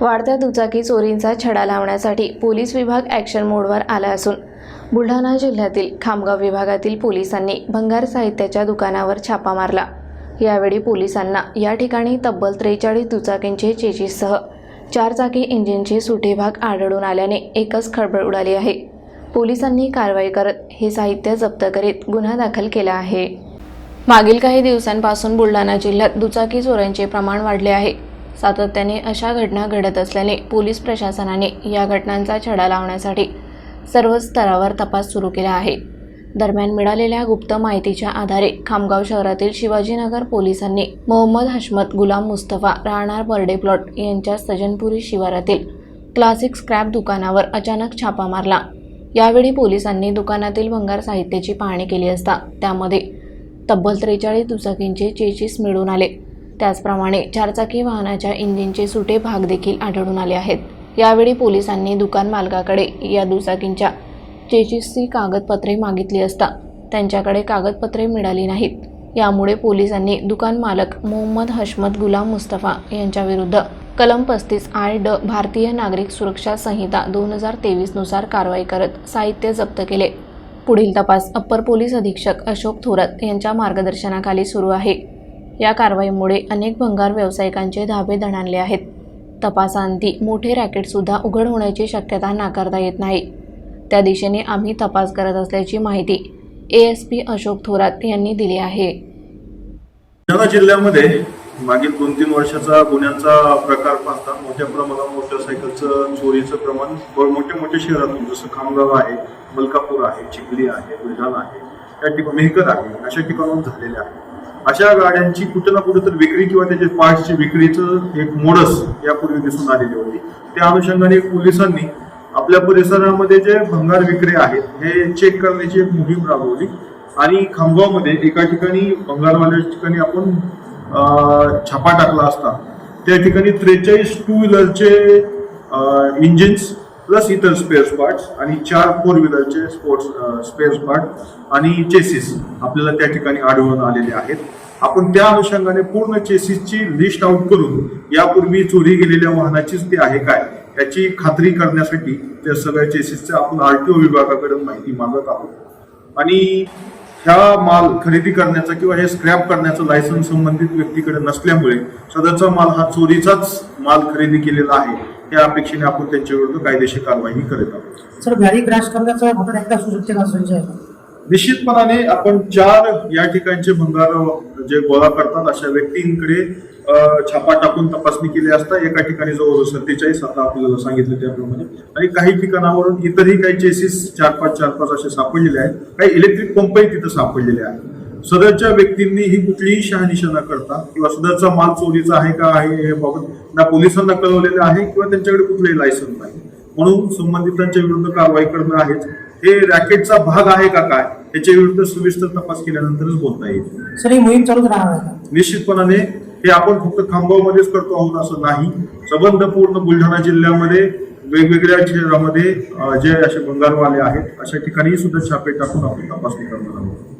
वाढत्या दुचाकी चोरींचा छडा लावण्यासाठी पोलीस विभाग ॲक्शन मोडवर आला असून बुलढाणा जिल्ह्यातील खामगाव विभागातील पोलिसांनी भंगार साहित्याच्या दुकानावर छापा मारला. यावेळी पोलिसांना या ठिकाणी तब्बल त्रेचाळीस दुचाकींचे चेजीससह चारचाकी इंजिनचे सुटे भाग आढळून आल्याने एकच खळबळ उडाली आहे. पोलिसांनी कारवाई करत हे साहित्य जप्त करीत गुन्हा दाखल केला आहे. मागील काही दिवसांपासून बुलढाणा जिल्ह्यात दुचाकी चोऱ्यांचे प्रमाण वाढले आहे. सातत्याने अशा घटना घडत असल्याने पोलीस प्रशासनाने या घटनांचा छडा लावण्यासाठी सर्व स्तरावर तपास सुरू केला आहे. दरम्यान मिळालेल्या गुप्त माहितीच्या आधारे खामगाव शहरातील शिवाजीनगर पोलिसांनी मोहम्मद हशमत गुलाम मुस्तफा राहणार बर्डे प्लॉट यांच्या सजनपुरी शिवारातील क्लासिक स्क्रॅप दुकानावर अचानक छापा मारला. यावेळी पोलिसांनी दुकानातील भंगार साहित्याची पाहणी केली असता त्यामध्ये तब्बल त्रेचाळीस दुचाकींचे चेचीस मिळून आले. त्याचप्रमाणे चारचाकी वाहनाच्या इंजिनचे सुटे भाग देखील आढळून आले आहेत. यावेळी पोलिसांनी दुकान मालकाकडे या दुचाकींच्या चेचिसची कागदपत्रे मागितली असता त्यांच्याकडे कागदपत्रे मिळाली नाहीत. यामुळे पोलिसांनी दुकान मालक मोहम्मद हशमत गुलाम मुस्तफा यांच्याविरुद्ध कलम पस्तीस आय ड भारतीय नागरिक सुरक्षा संहिता दोन हजार तेवीसनुसार कारवाई करत साहित्य जप्त केले. पुढील तपास अप्पर पोलीस अधीक्षक अशोक थोरात यांच्या मार्गदर्शनाखाली सुरू आहे. या कारवाईमुळे अनेक भंगार व्यावसायिकांचे धाबे दणाणले आहेत. तपासांती मोठे रॅकेटसुद्धा उघड होण्याची शक्यता नाकारता येत नाही. त्या दिशेने आम्ही तपास करत असल्याची माहिती A S P Ashok Thorat यांनी दिली आहे. बुलढाणा जिल्ह्यामध्ये मागील दोन तीन वर्षाचा गुन्ह्यांचा प्रकार पाहता मोठ्या प्रमाणात मोटरसायकलचं चोरीचं प्रमाण मोठ्या मोठ्या शहरातून जसं खामगाव आहे मलकापूर आहे चिखली आहे बुलढाणा आहे त्या ठिकाणी मेहकर आहे अशा ठिकाणून झालेले आहे. अशा गाड्यांची कुठं ना कुठं तर विक्री किंवा त्याच्या पार्ट्सची विक्रीचं एक मोडस यापूर्वी दिसून आलेली होती. त्या अनुषंगाने पोलिसांनी आपल्या परिसरामध्ये जे भंगार विक्रे आहेत हे चेक करण्याची एक मोहीम राबवली. आणि खामगावमध्ये एका ठिकाणी भंगारवाल्या ठिकाणी आपण छापा टाकला असता त्या ठिकाणी त्रेचाळीस टू व्हीलरचे इंजिन्स प्लस इतर स्पेअर पार्ट्स आणि चार फोर व्हीलरचे स्पोर्ट्स स्पेअर पार्ट आणि चेसिस आपल्याला त्या ठिकाणी आढळून आलेले आहेत. आपण त्या अनुषंगाने पूर्ण चेसिसची लिस्ट आउट करून यापूर्वी चोरी गेलेल्या वाहनाचीच ती आहे काय याची खात्री करण्यासाठी त्या सगळ्या चेसिसच्या आपण आर टी ओ विभागाकडून माहिती मागत आहोत. आणि ह्या माल खरेदी करण्याचा किंवा हे स्क्रॅप करण्याचं लायसन्स संबंधित व्यक्तीकडे नसल्यामुळे सदरचा माल हा चोरीचाच माल खरेदी केलेला आहे. या अपेक्षेने आपण त्यांच्याविरुद्ध कायदेशीर कारवाई करत आहोत. सर गाडी क्रॅश करण्याचा घटना एकदा असू शकते का संजय? निश्चितपणाने आपण चार या ठिकाणचे भंगार जे गोळा करतात अशा व्यक्तींकडे छापा टाकून तपासणी केली असता एका ठिकाणी जवळ सत्तेचाळीस आता आपल्याला सांगितलं त्याप्रमाणे. आणि काही ठिकाणावरून इतरही काही चेसीस चार पाच चार पाच असे सापडलेले आहेत. काही इलेक्ट्रिक पंपही तिथं सापडलेले आहेत. सदरच्या व्यक्तींनी ही कुठलीही शहानिशा न करता किंवा सदरचा माल चोरीचा आहे का आहे हे बाबत ना पोलिसांना कळवलेलं आहे किंवा त्यांच्याकडे कुठलंही लायसन्स नाही. म्हणून संबंधितांच्या विरुद्ध कारवाई करणं आहेच. हे रॅकेटचा भाग आहे का काय? याच्या विरुद्ध सविस्तर तपास केल्यानंतरच बोलता येईल. सर ही मोहीम चालूच राहणार निश्चितपणाने हे आपण फक्त खामगावमध्येच करतो आहोत असं नाही. संबंध पूर्ण बुलढाणा जिल्ह्यामध्ये वेगवेगळ्या अं, जे असे भंगारवाले आहेत अशा ठिकाणी सुद्धा छापे टाकून आपण तपासणी करणार आहोत.